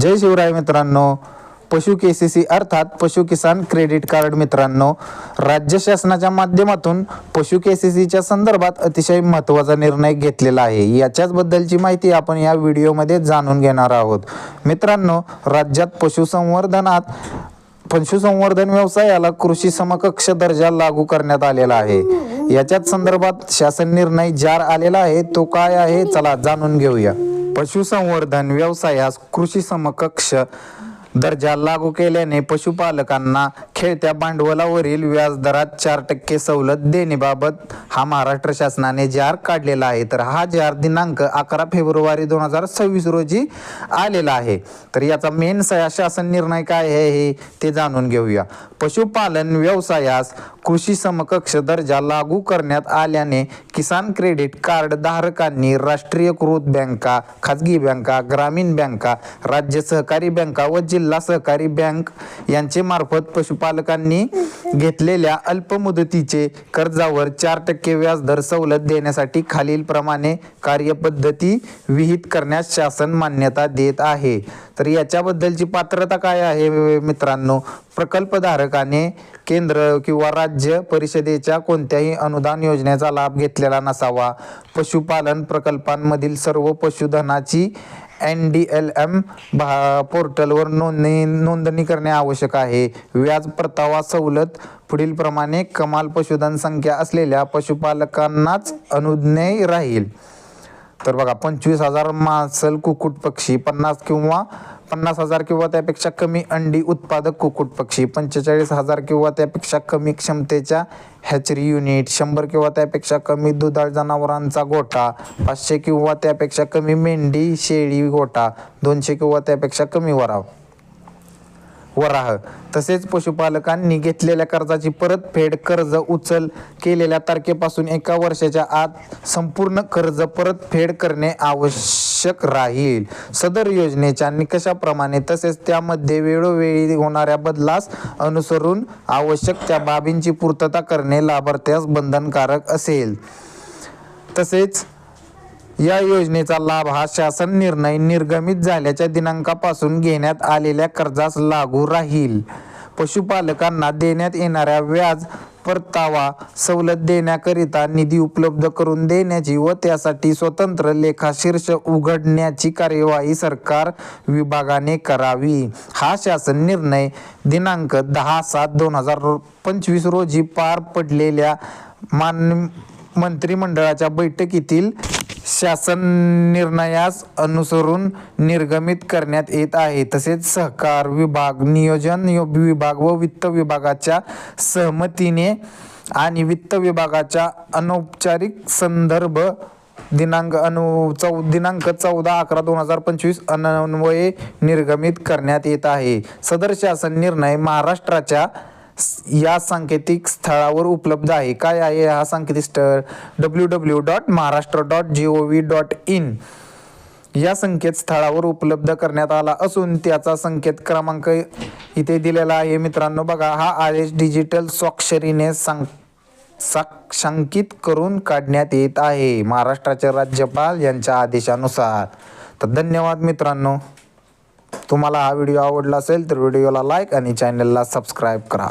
जय शिवराय मित्रांनो. पशु के C C अर्थात पशु किसान क्रेडिट कार्ड मित्रांनो. राज्य शासनाच्या माध्यमातून पशु के सी सीच्या संदर्भात अतिशय महत्त्वाचा निर्णय घेतलेला आहे. याच्याच बद्दलची माहिती आपण या व्हिडिओमध्ये जाणून घेणार आहोत. मित्रांनो राज्यात पशुसंवर्धनात पशुसंवर्धन व्यवसायाला कृषी समकक्ष दर्जा लागू करण्यात आलेला आहे. याच्याच संदर्भात शासन निर्णय जार आलेला आहे. तो काय आहे? चला जाणून घेऊया. पशुसंवर्धन व्यवसायास कृषी समकक्ष दर्जा लागू केल्याने पशुपालकांना खेळत्या भांडवलावरील व्याजदरात चार टक्के सवलत देण्याबाबत हा महाराष्ट्र शासनाने जार काढलेला आहे तर हा जार दिनांक अकरा फेब्रुवारी दोन हजार सव्वीस रोजी आलेला आहे. तर याचा मेन शासन निर्णय काय आहे हे ते जाणून घेऊया. पशुपालन व्यवसायास कृषी समकक्ष दर्जा लागू करण्यात आल्याने किसान क्रेडिट कार्ड धारकांनी राष्ट्रीयकृत बँका खाजगी बँका ग्रामीण बँका राज्य सहकारी बँका व जिल्हा सहकारी बँक यांचे मार्फत पशुपालन पशुपालकांनी घेतलेल्या अल्प मुदतीचे कर्जावर चार टक्के व्याजदर सवलत देण्यासाठी खालील प्रमाणे कार्यपद्धती विहित करण्यास शासन मान्यता देत आहे. तर याच्याबद्दलची पात्रता काय आहे मित्रांनो? प्रकल्पधारकाने केंद्र किंवा राज्य परिषदेच्या कोणत्याही अनुदान योजनेचा लाभ घेतलेला नसावा. पशुपालन प्रकल्पांमधील सर्व पशुधनाची एन डी एल एम भा पोर्टलवर नोंदणी नोंदणी करणे आवश्यक आहे. व्याज परतावा सवलत पुढील प्रमाणे कमाल पशुधन संख्या असलेल्या पशुपालकांनाच अनुज्ञेय राहील. तर बघा पंचवीस हजार मासल कुकुट पक्षी पन्नास किंवा पन्नास हजार किंवा त्यापेक्षा कमी अंडी उत्पादक कुकुट पक्षी पंचेचाळीस हजार किंवा त्यापेक्षा कमी क्षमतेच्या हॅचरी युनिट शंभर किंवा त्यापेक्षा कमी दुधाळ जनावरांचा गोठा पाचशे किंवा त्यापेक्षा कमी मेंढी शेळी गोठा दोनशे किंवा त्यापेक्षा कमी वराव. वराह. तसेच पशुपालकांनी घेतलेल्या कर्जाची परतफेड कर्ज उचल केलेल्या तारखेपासून एका वर्षाच्या आत संपूर्ण कर्ज परतफेड करणे आवश्यक राहील. सदर योजनेच्या निकषाप्रमाणे तसेच त्यामध्ये वेळोवेळी होणाऱ्या बदलास अनुसरून आवश्यक त्या बाबींची पूर्तता करणे लाभार्थ्यास बंधनकारक असेल. तसेच या योजनेचा लाभ हा शासन निर्णय निर्गमित झाल्याच्या दिनांकापासून घेण्यात आलेल्या कर्जास लागू राहील. पशुपालकांना देण्यात येणाऱ्या व्याज परतावा सवलत देण्याकरिता निधी उपलब्ध करून देण्याची व त्यासाठी स्वतंत्र लेखाशीर्ष उघडण्याची कार्यवाही सरकार विभागाने करावी. हा शासन निर्णय दिनांक दहा सात दोन हजार पंचवीस रोजी पार पडलेल्या मान मंत्रिमंडळाच्या बैठकीतील शासन निर्णयास अनुसरून निर्गमित करण्यात येत आहे. तसेच सहकार विभाग नियोजन विभाग व वित्त विभागाच्या सहमतीने आणि वित्त विभागाच्या अनौपचारिक संदर्भ दिनांक अनु चौ दिनांक चौदा अकरा दोन हजार पंचवीस अन्वये निर्गमित करण्यात येत आहे. सदर शासन निर्णय महाराष्ट्राच्या या सांकेतिक स्थळावर उपलब्ध आहे. काय आहे हा सांकेतिक स्थळ? W W dot Maharashtra dot G O V dot in या संकेतस्थळावर उपलब्ध करण्यात आला असून त्याचा संकेत क्रमांक इथे दिलेला आहे. मित्रांनो बघा हा आदेश डिजिटल स्वाक्षरीने सांग साक्षांकित करून काढण्यात येत आहे. महाराष्ट्राचे राज्यपाल यांच्या आदेशानुसार. तर धन्यवाद मित्रांनो. तुम्हाला हा व्हिडिओ आवडला असेल तर व्हिडिओला लाईक आणि चॅनलला सबस्क्राईब करा.